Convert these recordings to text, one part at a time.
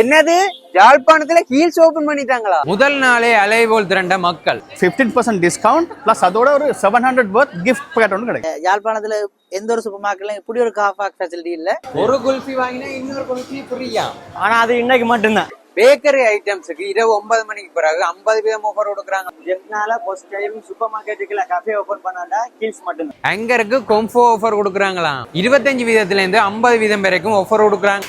என்னது? யாழ்ப்பாணத்துல heels open பண்ணிட்டாங்களா? முதல் நாளே அலைவோல் திரண்ட மக்கள். ஃபிஃப்டீன் பர்சன்ட் டிஸ்கவுண்ட் ப்ளஸ் அதோட ஒரு seven hundred birth gift packet ஒன்று கிடைக்கும். யாழ்ப்பாணத்துல எந்த ஒரு சூப்பர் மார்க்கெட்லயும் இப்படி ஒரு காஃபா ஃபெசிலிட்டி இல்ல? ஒரு குல்ஃபி வாங்கினா இன்னொரு குல்ஃபி ஃப்ரீயா? ஆனா அது இன்னைக்கு மட்டும்தான். பேக்கரி ஐட்டம்ஸுக்கு இரவு ஒன்பது மணிக்கு பிறகு ஐம்பது வீதம் ஆஃபர் கொடுக்குறாங்க. ஜெப்னால ஃபர்ஸ்ட் டைம் சூப்பர் மார்க்கெட்டுக்குள்ள கஃபே ஓபன் பண்ணாண்டா ஹில்ஸ் மட்டும்தான் ஹேங்கருக்கு கொம்போ ஆஃபர் கொடுக்குறாங்களாம். இருபத்தஞ்சு வீதத்துல இருந்து ஐம்பது வீதம் வரைக்கும் ஆஃபர் கொடுக்குறாங்க.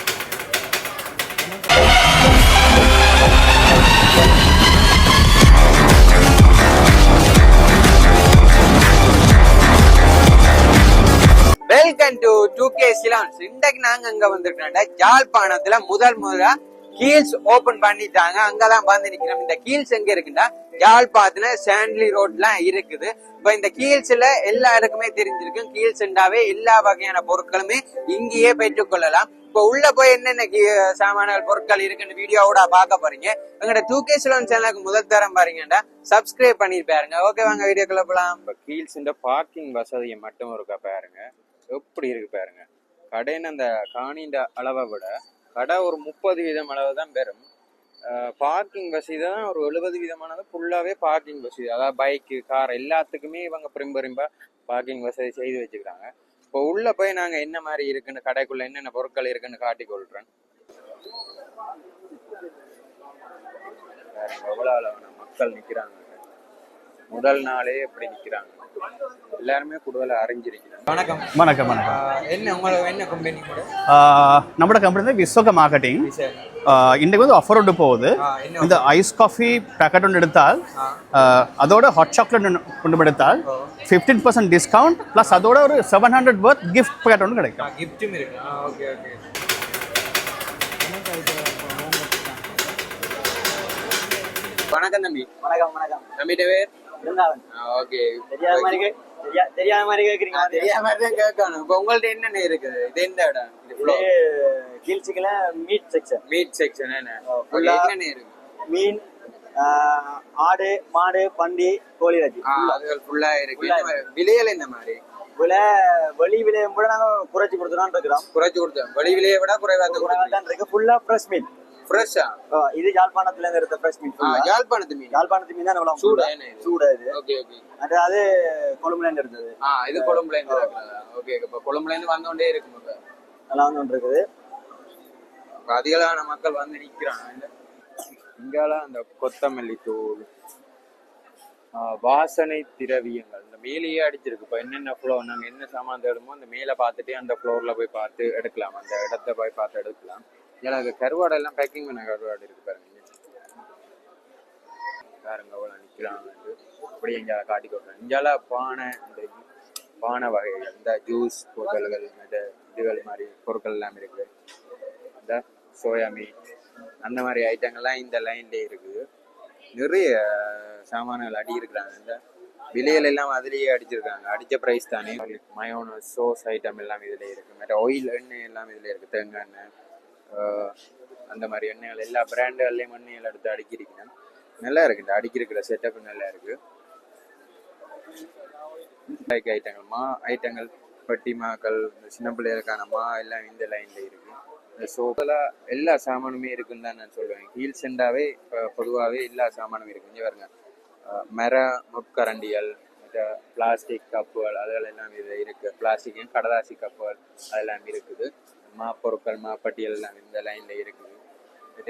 Welcome to two K Ceylons இன்றைக்கு நாங்க அங்க வந்திருக்கோம்டா ஜாழ்ப்பாணத்துல முதல் முதலா கீல்ஸ் ஓபன் பண்ணிட்டாங்க. அங்கதான் வந்து நிக்கிறோம் இந்த கீல்ஸ் எங்க இருக்குன்னா யாழ்ப்பாணத்துல சாண்ட்லி ரோட்லாம் இருக்குது. இப்ப இந்த கீல்ஸ்ல எல்லாருக்குமே தெரிஞ்சிருக்கும். கீல்ஸ்ண்டாவே எல்லா வகையான பொருட்களுமே இங்கேயே பெற்றுக்கொள்ளலாம் இப்ப உள்ள போய் என்னென்ன சாமான பொருட்கள் இருக்குன்னு வீடியோவோட பார்க்க போறீங்க. எங்களோட டூ கே சிலோன் சேனலுக்கு முதல் தரம் பாருங்கடா. சப்ஸ்கிரைப் பண்ணி பாருங்க. ஓகே வாங்க வீடியோக்குள்ள போலாம். இப்போ கீழ்ஸுண்ட பார்க்கிங் வசதியை மட்டும் இருக்கா பாருங்க. எப்படி இருக்கு பாருங்க. கடைன்னு அந்த காணின்ற அளவை விட கடை ஒரு முப்பது வீதம் அளவு தான் பெறும். பார்க்கிங் வசதி தான் ஒரு எழுபது வீதமானது ஃபுல்லாகவே பார்க்கிங் வசதி. அதாவது பைக்கு கார் எல்லாத்துக்குமே இவங்க பிரிம்பரிம்பா பார்க்கிங் வசதி செய்து வச்சுக்கிறாங்க. இப்போ உள்ளே போய் நாங்கள் என்ன மாதிரி இருக்குன்னு கடைக்குள்ள என்னென்ன பொருட்கள் இருக்குன்னு காட்டி கொள்றேன். எவ்வளோ அளவான மக்கள் நிற்கிறாங்க முதல் நாளே எப்படி நிற்கிறாங்க எல்லாருமே கூடுதலாக அறிஞ்சிருக்கிறாங்க வணக்கம். வணக்கம் வணக்கம். என்ன உங்களுக்கு என்ன கம்பெனி கூட? நம்மளோட கம்பெனி வந்து விஸ்வக மார்க்கெட்டிங் இன்றைக்கு வந்து ஆஃபர் ஒன்று போகுது. இந்த ஐஸ் காஃபி பேக்கெட் ஒன்று எடுத்தால் அதோட ஹாட் சாக்லேட் ஒன்று எடுத்தால் ஃபிஃப்டீன் பர்சன்ட் டிஸ்கவுண்ட் ப்ளஸ் அதோட ஒரு seven hundred birth gift packet ஒன்று கிடைக்கும். கிஃப்ட்டும் இருக்கு. ஓகே ஓகே வணக்கம் தம்பி. வணக்கம் வணக்கம். தம்பிட்ட பேர்? ஓகே. தெரியாத மாதிரி தெரியாத மாதிரி கேக்குறீங்க. தெரியாம தான் கேட்கணும். இப்போ உங்கள்ட்ட என்னென்ன இருக்குது இது எந்த இடம்? ஹில்ஸுக்குள்ள மீட் செக்ஷன் மீட் செக்ஷன் என்ன? என்னென்ன இருக்கு? மீன் ஆடு மாடு பண்டி கோழி இறைச்சி. அதுகள் ஃபுல்லா இருக்கு. மாதிரி? விலைகள் என்ன மாதிரி? விலை வெளி விலையும் கூட நாங்க குறைச்சி கொடுத்துதான் இருக்கிறோம். குறைச்சு கொடுத்தோம். வெளி விலையை விட குறைவா தான் குறைவா தான் இருக்கு. ஃபுல்லா ஃப்ரெஷ் மீன் ஃப்ரெஷ்ஷா இது யாழ்ப்பாணத்துல இருந்து ஃப்ரெஷ் மீன். யாழ்ப்பாணத்து மீன்? யாழ்ப்பாணத்து மீன் தான் இவ்வளவு சூடா சூடா இது ஓகே ஓகே. அது அது கொழும்புல இருந்து எடுத்தது. ஆ இது கொழும்புல இருந்து ஓகே இப்ப கொழும்புல இருந்து வந்தோண்டே இருக்கும் இப்ப. நல்லா வந்து இருக்குது அதிகமான மக்கள் வந்து நிக்கிறாங்க. இந்த இங்கால அந்த கொத்தமல்லி தூள் வாசனை திரவியங்கள். இந்த மேலேயே அடிச்சிருக்கு. இப்போ என்னென்ன ஃப்ளோர் நாங்கள் என்ன சாமான் தேடுமோ அந்த மேலே பார்த்துட்டு அந்த ஃப்ளோரில் போய் பார்த்து எடுக்கலாம். அந்த இடத்த போய் பார்த்து எடுக்கலாம். ஏன்னா அது கருவாடை எல்லாம் பேக்கிங் பண்ண கருவாடு இருக்கு பாருங்க. பாருங்க அவ்வளோ நிற்கிறாங்க அப்படியே இங்கே காட்டி கொடுக்குறேன் இங்கெல்லாம் பானை இந்த பானை வகைகள் இந்த ஜூஸ் பொருட்கள் இந்த இதுகள் மாதிரி பொருட்கள் எல்லாம் இருக்குது. இந்த சோயா மீட் அந்த மாதிரி ஐட்டங்கள்லாம் இந்த லைன்லேயே இருக்குது. நிறைய சாமான்கள் அடி இருக்கிறாங்க. இந்த விலைகள் எல்லாம் அதுலேயே அடிச்சிருக்காங்க. அடிச்ச ப்ரைஸ் தானே. மயோன சோஸ் ஐட்டம் எல்லாம் இதில் இருக்கு. மற்ற ஆயில் எண்ணெய் எல்லாம் இதில் இருக்கு. தேங்காய் எண்ணெய் அந்த மாதிரி எண்ணெய்கள் எல்லா பிராண்டுகள்லையும் எண்ணெய்கள் எடுத்து அடிக்கிருக்கிறேன் நல்லா இருக்கு இந்த அடிக்கிருக்கிற செட்டப் நல்லா இருக்கு. பைக் ஐட்டங்கள் மா ஐட்டங்கள் பட்டி மாக்கள் இந்த சின்ன பிள்ளைகளுக்கான மா எல்லாம் இந்த லைன்ல இருக்கு. இந்த சோப்பெல்லாம் எல்லா சாமானுமே இருக்குன்னு தான் நான் சொல்லுவேன். ஹீல் செண்டாவே பொதுவாகவே எல்லா சாமானும் இருக்கு. இங்கே பாருங்க. மர முட்கரண்டிகள் பிளாஸ்டிக் கப்புகள் அதெல்லாம் எல்லாம் இது இருக்கு பிளாஸ்டிக் கடதாசி கப்புகள் அதெல்லாம் இருக்குது. மாப்பொருட்கள் மாப்பட்டியல் எல்லாம் இந்த லைன்ல இருக்குது.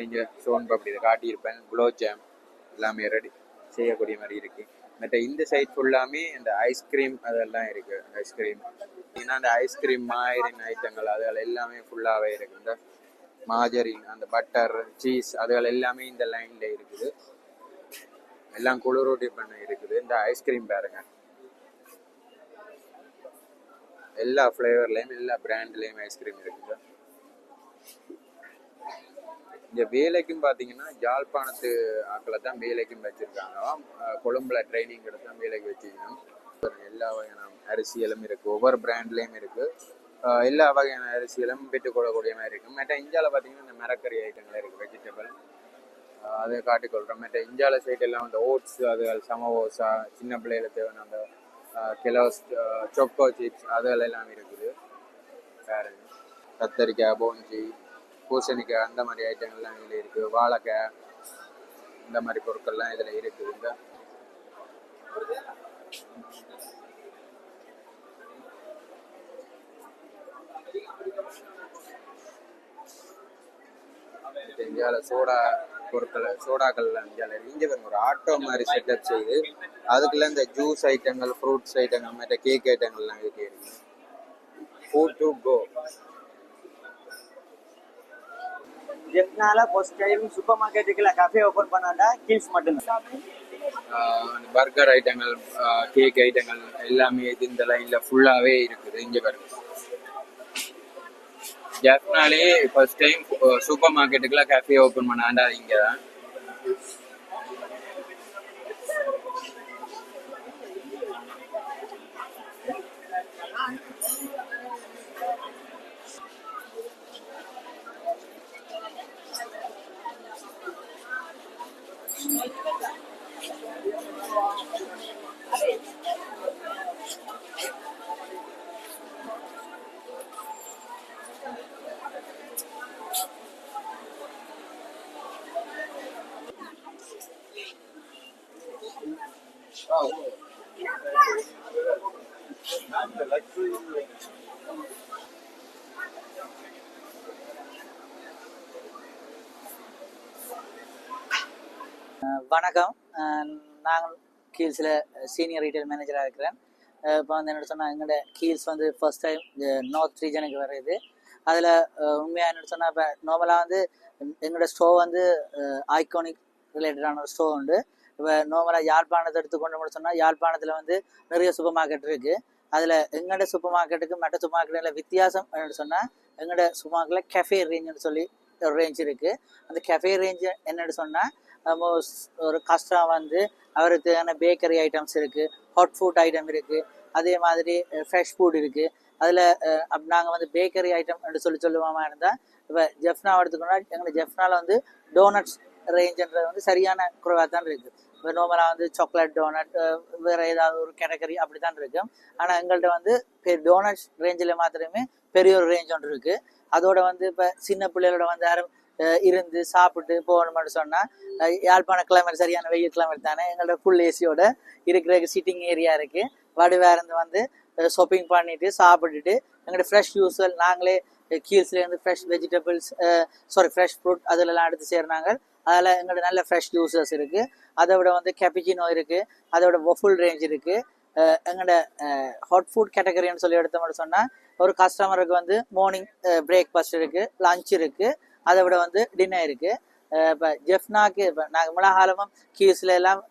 இங்கே சோன் பப்டி இதை காட்டியிருப்பேன். குலோப் ஜாம் எல்லாமே ரெடி செய்யக்கூடிய மாதிரி இருக்கு. மற்ற இந்த சைட் ஃபுல்லாமே இந்த ஐஸ்கிரீம் அதெல்லாம் இருக்கு. ஐஸ்கிரீம் ஏன்னா அந்த ஐஸ்கிரீம் மாயரின் ஐட்டங்கள் அதுகள் எல்லாமே ஃபுல்லாகவே இருக்கு. இந்த மாஜரின் அந்த பட்டர் சீஸ் அதுகள் எல்லாமே இந்த லைன்ல இருக்குது. எல்லாம் குளிரூட்டி பண்ண இருக்குது. இந்த ஐஸ்கிரீம் பாருங்க. எல்லா ஃப்ளேவர்லேயும் எல்லா பிராண்ட்லேயும் ஐஸ்கிரீம் இருக்குது. இந்த வேலைக்கும் பார்த்தீங்கன்னா யாழ்ப்பாணத்து ஆக்களை தான் வேலைக்கும் வச்சுருக்காங்க. கொழும்புல ட்ரைனிங் எடுத்து தான் வேலைக்கு வச்சிருக்கோம் எல்லா வகையான அரிசிகளும் இருக்குது ஒவ்வொரு பிராண்ட்லேயும் இருக்குது எல்லா வகையான அரிசிகளும் பெற்றுக்கொள்ளக்கூடிய மாதிரி இருக்கும் மற்ற இந்தியாவில் பார்த்தீங்கன்னா இந்த மரக்கறி ஐட்டங்கள் இருக்குது வெஜிடபிள் அதை காட்டிக்கொள்கிறோம் மற்ற இந்தியாவில் சைட் எல்லாம் அந்த ஓட்ஸ் அது சமோசா சின்ன பிள்ளைகளுக்கு தேவையான அந்த கெலோஸ் சொக்கோ சிப்ஸ் அதெல்லாம் எல்லாம் இருக்குது. வேற கத்தரிக்காய் போஞ்சி பூசணிக்காய் அந்த மாதிரி ஐட்டங்கள்லாம் இதில் இருக்குது வாழைக்காய் இந்த மாதிரி பொருட்கள்லாம் இதில் இருக்குதுங்க இந்தியாவில் சோடா பொருட்கள் சோடாக்கள் இந்தியாவில் இங்கே பாருங்க ஒரு ஆட்டோ மாதிரி செட்டப் செய்து அதுக்குள்ள இந்த ஜூஸ் ஐட்டங்கள் ஃப்ரூட்ஸ் ஐட்டங்கள் மற்ற கேக் ஐட்டங்கள்லாம் இருக்கு. ஃபுட் டு கோ ஜெப்னால ஃபர்ஸ்ட் டைம் சூப்பர் மார்க்கெட்டுக்குள்ள கஃபே ஓபன் பண்ணாண்டா கீல்ஸ் மட்டும்தான் பர்கர் ஐட்டங்கள் கேக் ஐட்டங்கள் எல்லாமே இது இந்த லைன்ல ஃபுல்லாவே இருக்குது. இங்க பாருங்க. ஜப்னாலே ஃபர்ஸ்ட் டைம் சூப்பர் மார்க்கெட்டுக்குள்ள கஃபே ஓபன் பண்ணாண்டா இங்கே தான் வணக்கம். நாங்கள் கீல்ஸில் சீனியர் ரீட்டைல் மேனேஜராக இருக்கிறேன். இப்போ வந்து என்ன சொன்னால் எங்களோட கீல்ஸ் வந்து ஃபர்ஸ்ட் டைம் நார்த் ரீஜனுக்கு வருது அதில் உண்மையாக என்ன சொன்னால் இப்போ நார்மலாக வந்து எங்களோட ஸ்டோ வந்து ஐகானிக் ரிலேட்டடான ஒரு ஸ்டோ உண்டு. இப்போ நார்மலாக யாழ்ப்பாணத்தை எடுத்துக்கொண்டு சொன்னால் யாழ்ப்பாணத்தில் வந்து நிறைய சூப்பர் மார்க்கெட் இருக்குது அதில் எங்களோட சூப்பர் மார்க்கெட்டுக்கு மற்ற சூப்பர் மார்க்கெட்டில் வித்தியாசம் என்னன்னு சொன்னால் எங்களோட சூப்பர் மார்க்கெட்டில் கெஃபே ரேஞ்சுன்னு சொல்லி ஒரு ரேஞ்ச் இருக்குது அந்த கெஃபே ரேஞ்சு என்னென்னு சொன்னால் ஒரு கஸ்டமர் வந்து அவருக்கு தேவையான பேக்கரி ஐட்டம்ஸ் இருக்குது ஹாட் ஃபுட் ஐட்டம் இருக்குது அதே மாதிரி ஃப்ரெஷ் ஃபுட் இருக்குது அதில் அப் நாங்கள் வந்து பேக்கரி ஐட்டம் என்று சொல்லி சொல்லுவோமா இருந்தால் இப்போ ஜெஃப்னா எடுத்துக்கோன்னா எங்களுக்கு ஜெஃப்னாவில் வந்து டோனட்ஸ் ரேஞ்சுன்றது வந்து சரியான குறைவாக தான் இருக்குது இப்போ நார்மலாக வந்து சாக்லேட் டோனட் வேறு ஏதாவது ஒரு கேட்டகரி அப்படி தான் இருக்கும் ஆனால் எங்கள்கிட்ட வந்து டோனட்ஸ் ரேஞ்சில் மாத்திரமே பெரிய ஒரு ரேஞ்ச் ஒன்று இருக்குது அதோட வந்து இப்போ சின்ன பிள்ளைகளோட வந்து யாரும் இருந்து சாப்பிட்டு போகணும்னு சொன்னால் யாழ்ப்பாண கிளைமேட் சரியான வெயில் கிளைமேட் தானே எங்களோட ஃபுல் ஏசியோட இருக்கிற சிட்டிங் ஏரியா இருக்குது வடிவேருந்து வந்து ஷாப்பிங் பண்ணிட்டு சாப்பிட்டுட்டு எங்களோட ஃப்ரெஷ் யூஸ்வல் நாங்களே கீல்ஸ்லேருந்து fresh vegetables sorry fresh fruit அதிலெல்லாம் எடுத்து சேர்னாங்க அதில் எங்களோட நல்ல ஃப்ரெஷ் ஜூஸஸ் இருக்குது அதை விட வந்து கேப்பிச்சினோ இருக்குது அதோட வஃபுல் ரேஞ்ச் இருக்குது எங்களோட ஹாட் ஃபுட் கேட்டகரின்னு சொல்லி எடுத்தோம்னு சொன்னால் ஒரு கஸ்டமருக்கு வந்து மார்னிங் பிரேக்ஃபாஸ்ட் இருக்குது லஞ்ச் இருக்குது அதை விட வந்து டின்னர் இருக்குது இப்போ ஜெஃப்னாக்கு இப்போ நாங்கள் மிளகாலமும் கீஸ்ல எல்லாம்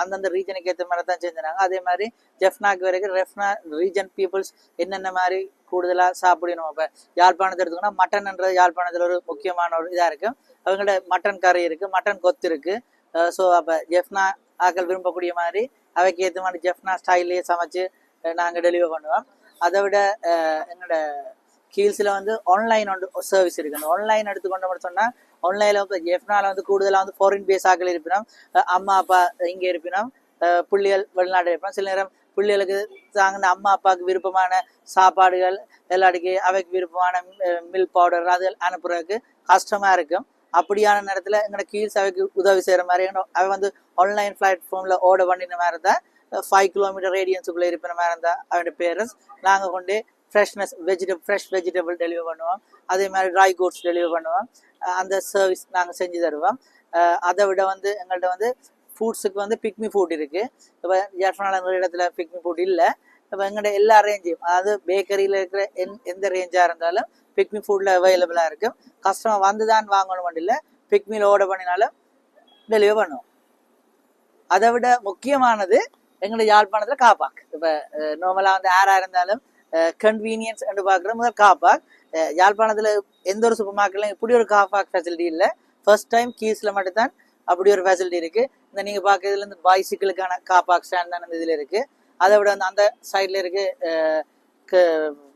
அந்தந்த ரீஜனுக்கு ஏற்ற மாதிரி தான் செஞ்சுனாங்க அதே மாதிரி ஜெஃப்னாக்கு வரைக்கும் ரெஃப்னா ரீஜன் பீப்புள்ஸ் என்னென்ன மாதிரி கூடுதலாக சாப்பிடணும்? இப்போ யாழ்ப்பாணத்தை எடுத்துக்கோன்னா மட்டன்ன்றது யாழ்ப்பாணத்தில் ஒரு முக்கியமான ஒரு இதாக இருக்கும் அவங்கள்ட்ட மட்டன் கறி இருக்குது மட்டன் கொத்து இருக்குது ஸோ அப்போ ஜெஃப்னா ஆக்கள் விரும்பக்கூடிய மாதிரி அவைக்கு ஏற்ற மாதிரி ஜெஃப்னா ஸ்டைல்லையே சமைச்சு நாங்கள் டெலிவர் பண்ணுவோம். அதை விட என்னோட எங்களோட கீல்ஸில் வந்து ஆன்லைன் ஒன்று சர்வீஸ் இருக்குது அந்த ஆன்லைன் எடுத்துக்கொண்டு சொன்னால் ஆன்லைனில் வந்து எஃப்னால வந்து கூடுதலாக வந்து ஃபாரின் பேஸ் ஆக்கள் இருப்பினோம் அம்மா அப்பா இங்கே இருப்பினோம் பிள்ளைகள் புள்ளிகள் வெளிநாடு இருப்பினோம் சில நேரம் பிள்ளைகளுக்கு தாங்கின அம்மா அப்பாவுக்கு விருப்பமான சாப்பாடுகள் எல்லாத்துக்கு அவைக்கு விருப்பமான மில்க் பவுடர் அது அனுப்புறதுக்கு கஷ்டமாக இருக்கும். அப்படியான நேரத்தில் எங்களோட கீழ்ஸ் அவைக்கு உதவி செய்கிற மாதிரி எங்களோட- அவை வந்து ஆன்லைன் பிளாட்ஃபார்மில் ஓட பண்ணின மாதிரி இருந்தால் ஃபைவ் கிலோமீட்டர் ரேடியன்ஸுக்குள்ளே இருக்கிற மாதிரி இருந்தால் அவனோட பேரண்ட்ஸ் நாங்கள் கொண்டு freshness vegetable fresh vegetable delivery பண்ணுவோம். அதே மாதிரி ட்ரை கூட்ஸ் டெலிவரி பண்ணுவோம். அந்த சர்வீஸ் நாங்கள் செஞ்சு தருவோம். அதை விட வந்து எங்கள்கிட்ட வந்து ஃபுட்ஸுக்கு வந்து பிக்மி ஃபுட் இருக்குது இப்போ ஜெஃப்னால இடத்துல பிக்மி ஃபுட் இல்லை. இப்போ எங்கள்கிட்ட எல்லா ரேஞ்சையும் அதாவது பேக்கரியில் இருக்கிற எந் எந்த ரேஞ்சாக இருந்தாலும் பிக்மி ஃபுட்டில் அவைலபிளாக இருக்கும் கஸ்டமர் வந்து தான் வாங்கணும் இல்லை பிக்மியில் ஆர்டர் பண்ணினாலும் டெலிவரி பண்ணுவோம். அதை விட முக்கியமானது எங்களுடைய யாழ்ப்பாணத்தில் காப்பாக்கு இப்போ நார்மலாக வந்து யாராக இருந்தாலும் கன்வீனியன்ஸ் என்று பார்க்குற முதல் காப்பாக் யாழ்ப்பாணத்தில் எந்த ஒரு சூப்பர் மார்க்கெட்லையும் இப்படி ஒரு காப்பாக் ஃபெசிலிட்டி இல்லை ஃபர்ஸ்ட் டைம் கீஸில் மட்டும்தான் அப்படி ஒரு ஃபெசிலிட்டி இருக்குது இந்த நீங்கள் பார்க்குறதுல இந்த பைசிக்கிளுக்கான காப்பாக் ஸ்டாண்ட் தான் இந்த இதில் இருக்குது அதை விட வந்து அந்த சைடில் இருக்கு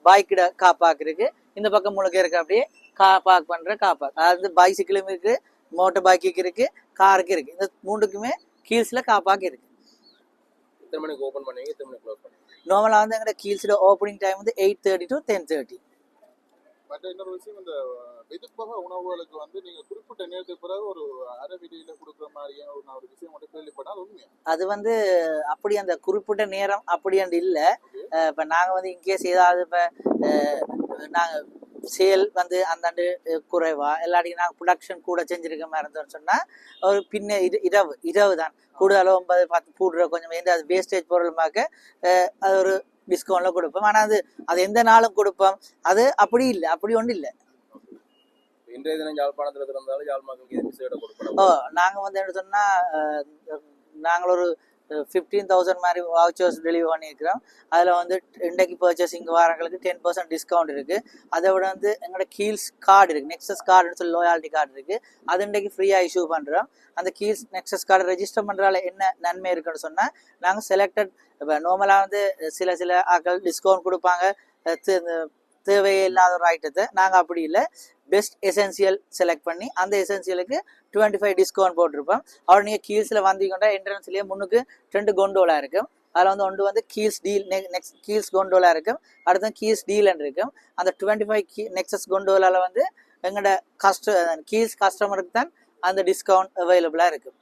பைக்கிட காப்பாக் இருக்குது இந்த பக்கம் முழுக்க இருக்க அப்படியே கா பார்க் பண்ணுற காப்பாக் அதாவது பைசிக்கிளும் இருக்குது மோட்டர் பைக்குக்கு இருக்குது காருக்கு இருக்குது இந்த மூன்றுக்குமே கீல்ஸில் காப்பாக் இருக்குது எத்தனை மணிக்கு ஓபன் பண்ணுவீங்க? எத்தனை மணிக்கு க்ளோஸ் பண்ணுவீங்க? நார்மலாக வந்து எங்களோட கீல்ஸோட ஓப்பனிங் டைம் வந்து eight thirty to ten thirty மற்ற இன்னொரு விஷயம் இந்த வெதுப்பக உணவுகளுக்கு வந்து நீங்க குறிப்பிட்ட நேரத்துக்கு பிறகு ஒரு அரை கொடுக்குற மாதிரியான ஒரு நான் ஒரு விஷயம் மட்டும் கேள்விப்பட்டேன் அது உண்மையா? அது வந்து அப்படி அந்த குறிப்பிட்ட நேரம் அப்படி அண்டு இல்லை. இப்போ நாங்கள் வந்து இன்கேஸ் ஏதாவது இப்போ நாங்கள் சேல் வந்து அந்தாண்டு குறைவா? இல்லாட்டி நாங்கள் ப்ரொடக்ஷன் கூட செஞ்சிருக்க மாதிரி இருந்தோம்னு சொன்னால் ஒரு பின்ன இது இரவு இரவு தான். கூடுதலாக ஒன்பது பத்து போடுற கொஞ்சம் எந்த அது வேஸ்டேஜ் பொருளுமாக்க அஹ், அது ஒரு டிஸ்கவுண்ட்டில் கொடுப்போம். ஆனால் அது அது எந்த நாளும் கொடுப்போம். அது அப்படி இல்லை. அப்படி ஒன்றும் இல்லை. இன்றைய தினம் யாழ்ப்பாணத்துல திறந்தாலும் யாழ் மக்களுக்கு கொடுப்போம். ஓ நாங்கள் வந்து என்ன சொன்னால் நாங்கள் ஒரு ஃபிஃப்டீன் தௌசண்ட் மாதிரி வவுச்சர்ஸ் டெலிவரி பண்ணியிருக்கிறோம். அதில் வந்து இன்றைக்கு பர்ச்சேசிங் வாரங்களுக்கு டென் பர்சன்ட் டிஸ்கவுண்ட் இருக்குது அதை விட வந்து எங்களோட கீல்ஸ் கார்டு இருக்குது நெக்ஸஸ் கார்டுன்னு சொல்லி லோயாலிட்டி கார்டு இருக்குது அது இன்றைக்கு ஃப்ரீயாக இஷ்யூ பண்ணுறோம் அந்த கீல்ஸ் நெக்ஸஸ் கார்டு ரெஜிஸ்டர் பண்ணுறால என்ன நன்மை இருக்குன்னு சொன்னால் நாங்கள் செலக்டட் இப்போ நார்மலாக வந்து சில சில ஆக்கள் டிஸ்கவுண்ட் கொடுப்பாங்க. தேவையே இல்லாத ஒரு ஐட்டத்தை நாங்கள் அப்படி இல்லை. பெஸ்ட் எசென்சியல் செலக்ட் பண்ணி அந்த எசென்சியலுக்கு டுவெண்ட்டி ஃபைவ் டிஸ்கவுண்ட் போட்டிருப்போம். அவர் நீங்கள் கீல்ஸில் வந்தீங்கன்னா என்ட்ரன்ஸ்லேயே முன்னுக்கு ரெண்டு கொண்டோலா இருக்கும். அதில் வந்து ஒன்று வந்து Keells deal next Keells gondola இருக்கும். அடுத்து கீல்ஸ் டீல் இருக்கும். அந்த டுவெண்ட்டி ஃபைவ் கீ நெக்ஸஸ் கொண்டோலாவில் வந்து எங்களோட கஸ்ட கீல்ஸ் கஸ்டமருக்கு தான் அந்த டிஸ்கவுண்ட் அவைலபிளாக இருக்கும்.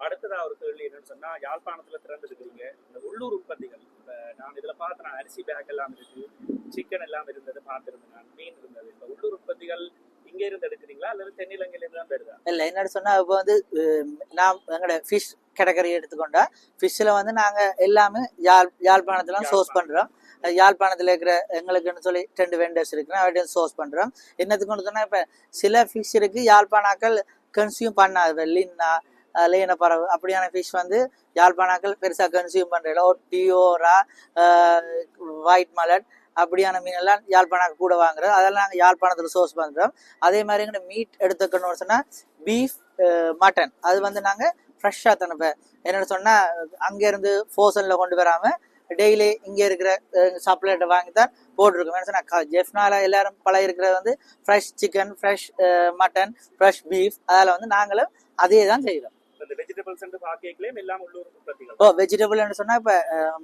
அடுத்ததாக ஒரு கேள்வி என்னன்னு சொன்னால் யாழ்ப்பாணத்தில் திறந்துருக்கிறீங்க. இந்த உள்ளூர் உற்பத்திகள் இப்போ நான் இதில் பார்த்தேன் நான் அரிசி பேக் எல்லாம் இருக்குது சிக்கன் எல்லாம் இருந்தது பார்த்துருந்தேன் நான் மீன் இருந்தது. இந்த உள்ளூர் உற்பத்திகள் இங்க இருந்து எடுக்கிறீங்களா? அல்லது தென்னிலங்கையில இருந்து தான் வருதா இல்லை என்னன்னு சொன்னால் இப்போ வந்து நான் எங்களோட ஃபிஷ் கேட்டகரி எடுத்துக்கொண்டா ஃபிஷ்ஷில் வந்து நாங்கள் எல்லாமே யாழ் யாழ்ப்பாணத்தில் சோர்ஸ் பண்ணுறோம் யாழ்ப்பாணத்தில் இருக்கிற எங்களுக்குன்னு சொல்லி ரெண்டு வெண்டர்ஸ் இருக்கிறோம் அவர்கிட்ட சோர்ஸ் பண்ணுறோம் என்னத்துக்கு சொன்னால் இப்போ சில ஃபிஷ் இருக்குது யாழ்ப்பாணாக்கள் கன்சியூம் பண்ணாது. லின்னா லேன பறவை அப்படியான ஃபிஷ் வந்து யாழ்ப்பாணாக்கள் பெருசாக கன்சியூம் பண்ணுறதில்ல ஒட்டியோரா ஒயிட் மலட் அப்படியான மீனெல்லாம் யாழ்ப்பாணம் கூட வாங்குறோம் அதெல்லாம் நாங்கள் யாழ்ப்பாணத்தில் சோர்ஸ் பண்ணுறோம் அதே மாதிரி எங்கள்ட மீட் எடுத்துக்கணும்னு சொன்னால் பீஃப் மட்டன் அது வந்து நாங்கள் ஃப்ரெஷ்ஷாக தனுப்பேன் என்னென்னு சொன்னால் அங்கேருந்து ஃபோசனில் கொண்டு வராமல் டெய்லி இங்கே இருக்கிற சப்ளைட்டை வாங்கி தான் போட்டிருக்கோம். என்ன சொன்னால் ஜெஃப்னால எல்லாரும் பழைய இருக்கிறது வந்து fresh chicken fresh mutton fresh beef அதில் வந்து நாங்களும் அதே தான் செய்கிறோம் இந்த வெஜிடபிள்ஸ் என்று பார்க்கலையும் எல்லாம் உள்ளூர் உற்பத்திகள். ஓ வெஜிடபிள்னு சொன்னால் இப்போ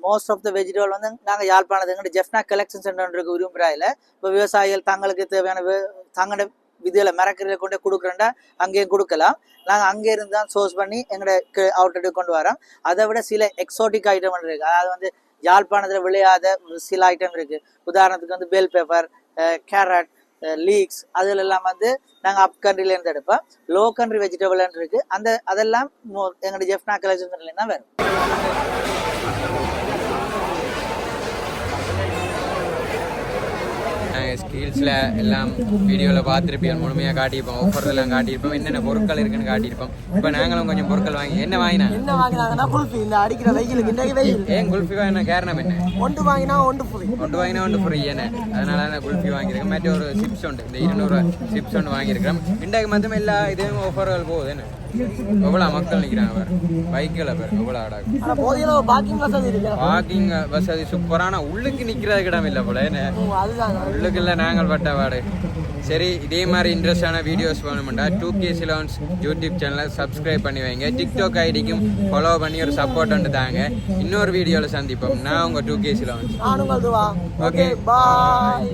மோஸ்ட் ஆஃப் த வெஜிடபிள் வந்து நாங்கள் யாழ்ப்பாணத்து ஜெஃப்னா கலெக்ஷன் சென்டர் இருக்கு விரும்புகிறாயில் இப்போ விவசாயிகள் தங்களுக்கு தேவையான வே- தங்களோட விதியில் மரக்கறியில் கொண்டு கொடுக்குறேன்டா அங்கேயும் கொடுக்கலாம். நாங்கள் அங்கே இருந்து தான் சோர்ஸ் பண்ணி எங்களோட அவுட்லெட்டுக்கு கொண்டு வரோம். அதை விட சில எக்ஸோட்டிக் ஐட்டம் இருக்குது அதாவது வந்து யாழ்ப்பாணத்தில் விளையாத சில ஐட்டம் இருக்கு. உதாரணத்துக்கு வந்து பெல் பேப்பர் கேரட் லீக்ஸ் அதில் எல்லாம் வந்து நாங்கள் அப் கண்ட்ரிலேருந்து எடுப்போம். லோ கண்ட்ரி வெஜிடபிள்னு இருக்குது அந்த அதெல்லாம் எங்களுடைய ஜெஃப்னா கலெக்ஷன் தான் வரும். ஸ்கீல்ஸில் எல்லாம் வீடியோவில் பார்த்துருப்போம் முழுமையாக காட்டியிருப்போம். ஆஃபர் எல்லாம் காட்டியிருப்போம். என்னென்ன பொருட்கள் இருக்குன்னு காட்டியிருப்போம். இப்போ நாங்களும் கொஞ்சம் பொருட்கள் வாங்கி என்ன வாங்கினா? என்ன வாங்கினாங்கன்னா குல்ஃபி. இந்த அடிக்கிற வெயிலுக்கு இன்றைக்கு வெயில். ஏன் குல்ஃபி வாங்கின காரணம் என்ன? ஒன்று வாங்கினா ஒன்று புரி ஒன்று வாங்கினா ஒன்று ஃப்ரீ என்ன அதனால நான் குல்ஃபி வாங்கியிருக்கேன். மற்ற ஒரு சிப்ஸ் உண்டு. இந்த இருநூறு சிப்ஸ் ஒன்று வாங்கியிருக்கிறோம். இன்றைக்கு மட்டும் எல்லா இதுவும் ஆஃபர்கள் போகுது என்ன? எவ்வளோ மக்கள் நிற்கிறாங்க பாரு. பைக்கில் பாரு எவ்வளோ போதியில் பார்க்கிங் வசதி இருக்கு. வாக்கிங் வசதி சூப்பரான உள்ளுக்கு நிற்கிறதுக்கு இடம் இல்லை போல அதுதான். உள்ளுக்குள்ள நாங்கள் பட்ட பாடு சரி இதே மாதிரி இன்ட்ரெஸ்டான வீடியோஸ் வேணுமெண்டா டூ கே சிலோன்ஸ் யூடியூப் சேனலை சப்ஸ்கிரைப் பண்ணி வைங்க. டிக்டாக் ஐடிக்கும் ஃபாலோ பண்ணி ஒரு சப்போர்ட் வந்து தாங்க. இன்னொரு வீடியோவில் சந்திப்போம். நான் உங்கள் two K Ceylons. Okay bye